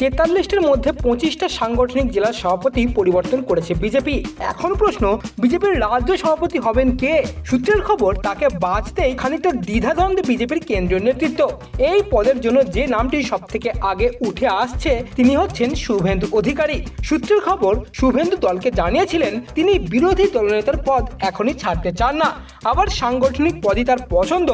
তেতাল্লিশটির মধ্যে পঁচিশটা সাংগঠনিক জেলার সভাপতি পরিবর্তন করেছে বিজেপি। এখন প্রশ্ন, বিজেপির রাজ্য সভাপতি হবেন কে? সূত্রের খবর, তাকে বাঁচতেই খানিকটা দ্বিধাদ্বন্দ্বে বিজেপির কেন্দ্রীয় নেতৃত্ব। এই পদের জন্য যে নামটি সব থেকে আগে উঠে আসছে, তিনি হচ্ছেন শুভেন্দু অধিকারী। সূত্রের খবর, শুভেন্দু দলকে জানিয়েছিলেন, তিনি বিরোধী দলনেতার পদ এখনই ছাড়তে চান না। আবার সাংগঠনিক পদই তার পছন্দ,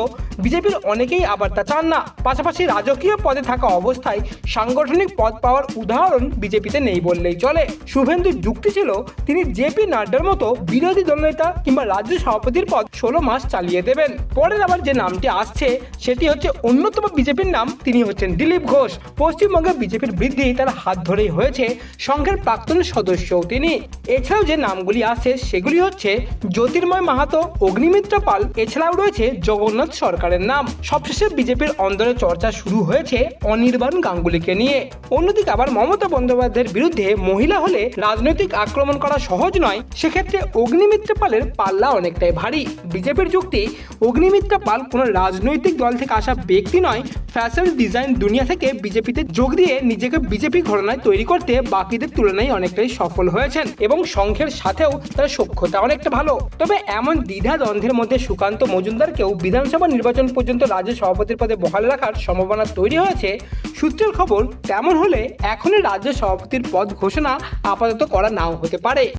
বিজেপির অনেকেই আবার তা চান না। পাশাপাশি রাজকীয় পদে থাকা অবস্থায় সাংগঠনিক পদ পাওয়ার উদাহরণ বিজেপিতে নেই বললেই চলে। শুভেন্দুর যুক্তি ছিল, তিনি জেপি নাড্ডার মতো বিরোধী দলনেতা কিংবা রাজ্য সভাপতির পদ ষোলো মাস চালিয়ে দেবেন। পরের আবার যে নামটি আসছে, সেটি হচ্ছে অন্যতম বিজেপির নাম, তিনি হচ্ছেন দিলীপ ঘোষ। পশ্চিমবঙ্গে বিজেপির বৃদ্ধি তার হাত ধরেই হয়েছে, সংঘের প্রাক্তন সদস্যও তিনি। এছাড়াও যে নামগুলি আসছে, সেগুলি হচ্ছে জ্যোতির্ময় মাহাতো, অগ্নিমিত্র পাল, এছাড়াও রয়েছে জগন্নাথ সরকারের নাম। সবশেষে বিজেপির অন্দরে চর্চা শুরু হয়েছে অনির্বাণ গাঙ্গুলিকে নিয়ে। অন্যদিকে আবার মমতা বন্দ্যোপাধ্যায়ের বিরুদ্ধে মহিলা হলে রাজনৈতিক আক্রমণ করা সহজ নয়, সেক্ষেত্রে অগ্নিমিত্র পালের পাল্লা অনেকটাই ভারী। বিজেপির যুক্তি, অগ্নিমিত্র পাল কোনো রাজনৈতিক দল থেকে আসা ব্যক্তি নয়, ফ্যাশন ডিজাইন দুনিয়া থেকে বিজেপিতে যোগ দিয়ে নিজেকে বিজেপি ঘটনায় তৈরি করতে বাকিদের তুলনায় অনেকটাই সফল হয়েছেন এবং সংঘের সাথেও তার সক্ষতা অনেকটা ভালো। তবে এমন দ্বিধা দ্বন্দ্বের মধ্যে সুকান্ত মজুমদারকেও বিধানসভা নির্বাচন পর্যন্ত রাজ্য সভাপতির পদে বহাল রাখার সম্ভাবনা তৈরি হয়েছে। সূত্রের খবর তেমন হলে এখনই রাজ্য সভাপতির পদ ঘোষণা আপাতত করা নাও হতে পারে।